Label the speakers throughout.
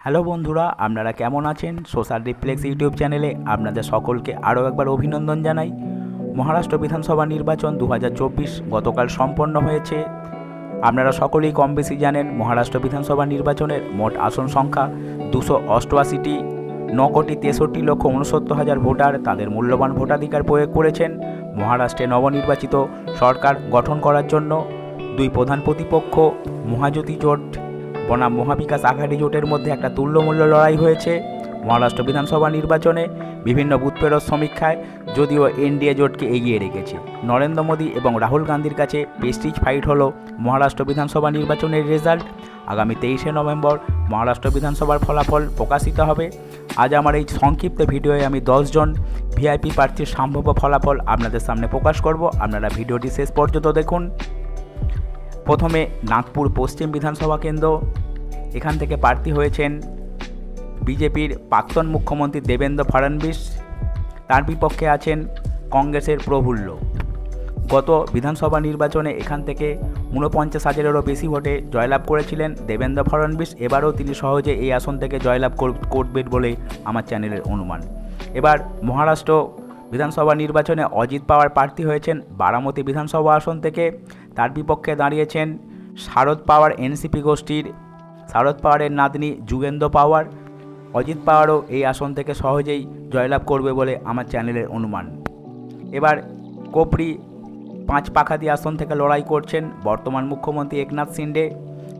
Speaker 1: Hello বন্ধুরা, আপনারা কেমন আছেন? সোশ্যাল রিফ্লেক্স ইউটিউব চ্যানেলে আপনাদের সকলকে আরও একবার অভিনন্দন জানাই। মহারাষ্ট্র বিধানসভা নির্বাচন দু হাজার চব্বিশ গতকাল সম্পন্ন হয়েছে। আপনারা সকলেই কম বেশি জানেন মহারাষ্ট্র বিধানসভা নির্বাচনের মোট আসন সংখ্যা দুশো অষ্টআশিটি। ন কোটি তেষট্টি লক্ষ উনসত্তর হাজার ভোটার তাদের মূল্যবান ভোটাধিকার প্রয়োগ করেছেন মহারাষ্ট্রে নবনির্বাচিত সরকার গঠন করার জন্য। দুই প্রধান প্রতিপক্ষ মহাজ্যোতি জোট বনাম মহাবিকাশ আঘাড়ি জোটের মধ্যে একটা তুল্যমূল্য লড়াই হয়েছে। মহারাষ্ট্র বিধানসভা নির্বাচনে বিভিন্ন বুথ ফেরত সমীক্ষায় যদিও এনডিএ জোটকে এগিয়ে রেখেছে। নরেন্দ্র মোদী এবং রাহুল গান্ধীর কাছে প্রেস্টিজ ফাইট হলো মহারাষ্ট্র বিধানসভা নির্বাচনের রেজাল্ট আগামী তেইশে নভেম্বর মহারাষ্ট্র বিধানসভার ফলাফল প্রকাশিত হবে। আজ আমার এই সংক্ষিপ্ত ভিডিওয়ে আমি দশজন ভিআইপি প্রার্থীর সম্ভাব্য ফলাফল আপনাদের সামনে প্রকাশ করব। আপনারা ভিডিওটি শেষ পর্যন্ত দেখুন। প্রথমে নাগপুর পশ্চিম বিধানসভা কেন্দ্র এখান থেকে প্রার্থী হয়েছেন বিজেপির প্রাক্তন মুখ্যমন্ত্রী দেবেন্দ্র ফডণবীস তার বিপক্ষে আছেন কংগ্রেসের প্রফুল্ল। গত বিধানসভা নির্বাচনে এখান থেকে ঊনপঞ্চাশ হাজারেরও বেশি ভোটে জয়লাভ করেছিলেন দেবেন্দ্র ফডণবীস এবারও তিনি সহজে এই আসন থেকে জয়লাভ কর- করবেন বলে আমার চ্যানেলের অনুমান। এবার মহারাষ্ট্র বিধানসভা নির্বাচনে অজিত পাওয়ার প্রার্থী হয়েছেন বারামতি বিধানসভা আসন থেকে। তার বিপক্ষে দাঁড়িয়েছেন শারদ পাওয়ার এনসিপি গোষ্ঠীর শারদ পাওয়ারের নাতনি যুগেন্দ্র পাওয়ার। অজিত পাওয়ারও এই আসন থেকে সহজেই জয়লাভ করবে বলে আমার চ্যানেলের অনুমান। এবার কোপরি পাঁচ পাখাতি আসন থেকে লড়াই করছেন বর্তমান মুখ্যমন্ত্রী একনাথ শিন্ডে।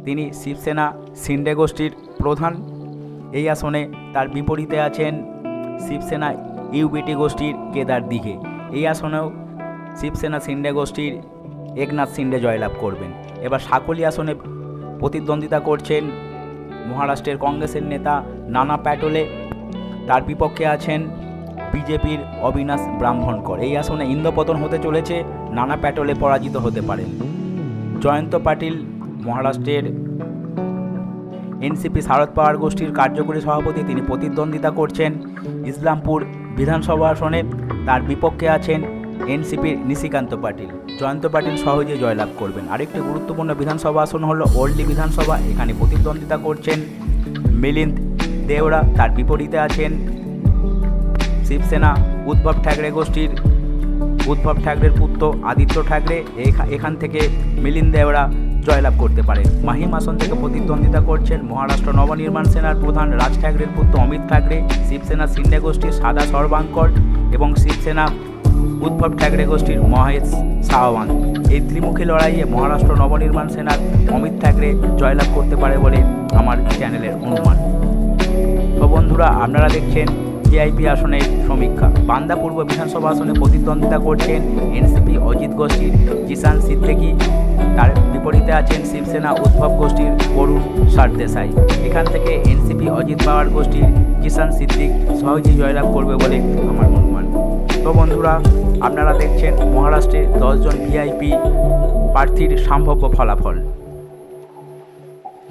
Speaker 1: তিনি শিবসেনা সিন্ডে গোষ্ঠীর প্রধান। এই আসনে তার বিপরীতে আছেন শিবসেনা ইউবিটি গোষ্ঠীর কেদার দিঘে। এই আসনেও শিবসেনা সিন্ডে গোষ্ঠীর একনাথ শিন্ডে জয়লাভ করবেন। এবার সাকলি আসনে প্রতিদ্বন্দ্বিতা করছেন মহারাষ্ট্রের কংগ্রেসের নেতা নানা প্যাটোলে। তার বিপক্ষে আছেন বিজেপির অবিনাশ ব্রাহ্মণকর। এই আসনে ইন্দ্রপতন হতে চলেছে, নানা প্যাটোলে পরাজিত হতে পারেন জয়ন্ত পাটিল মহারাষ্ট্রের এনসিপি শারদ পাওয়ার গোষ্ঠীর কার্যকরী সভাপতি, তিনি প্রতিদ্বন্দ্বিতা করছেন ইসলামপুর বিধানসভা আসনে। তার বিপক্ষে আছেন এনসিপির নিশিকান্ত পাটিল। জয়ন্ত পাটিল সহজে জয়লাভ করবেন। আরেকটি গুরুত্বপূর্ণ বিধানসভা আসন হলো ওল্ডি বিধানসভা। এখানে প্রতিদ্বন্দ্বিতা করছেন মিলিন্দ দেওড়া তার বিপরীতে আছেন শিবসেনা, উদ্ধব ঠাকরে গোষ্ঠীর, উদ্ধব ঠাকরের পুত্র আদিত্য ঠাকরে। এখা- এখান থেকে মিলিন্দ দেওড়া জয়লাভ করতে পারে। মাহিম আসন থেকে প্রতিদ্বন্দ্বিতা করছেন মহারাষ্ট্র নবনির্মাণ সেনার প্রধান রাজ ঠাকরের পুত্র অমিত ঠাকরে। শিবসেনা সিন্ডে গোষ্ঠীর সাদা সর্বাঙ্কর এবং শিবসেনা উদ্ধব ঠাকরে গোষ্ঠীর মহেশ সাহওয়ান এই ত্রিমুখী লড়াইয়ে মহারাষ্ট্র নবনির্মাণ সেনার অমিত ঠাকরে জয়লাভ করতে পারে বলে আমার চ্যানেলের অনুমান। তো বন্ধুরা, আপনারা দেখছেন জিআইপি আসনের সমীক্ষা। বান্দা পূর্ব বিধানসভা আসনে প্রতিদ্বন্দ্বিতা করছেন এনসিপি অজিত গোষ্ঠীর। জিসান সিদ্দিকি, তার বিপরীতে আছেন শিবসেনা উদ্ভব গোষ্ঠীর বরুণ সারদেশাই। এখান থেকে এনসিপি অজিত পাওয়ার গোষ্ঠীর জিসান সিদ্দিক সহজেই জয়লাভ করবে বলে আমার অনুমান। তো বন্ধুরা আপনারা দেখছেন মহারাষ্ট্রে দশজন ভিআইপি প্রার্থীর সম্ভাব্য ফলাফল।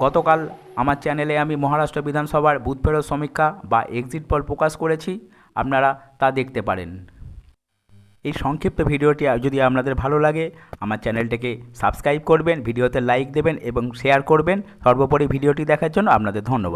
Speaker 1: গতকাল আমার চ্যানেলে আমি মহারাষ্ট্র বিধানসভার বুথ ফেরত সমীক্ষা বা এক্সিট পল প্রকাশ করেছি, আপনারা তা দেখতে পারেন। এই সংক্ষিপ্ত ভিডিওটি যদি আপনাদের ভালো লাগে, আমার চ্যানেলটিকে সাবস্ক্রাইব করবেন, ভিডিওতে লাইক দেবেন এবং শেয়ার করবেন। সর্বোপরি ভিডিওটি দেখার জন্য আপনাদের ধন্যবাদ।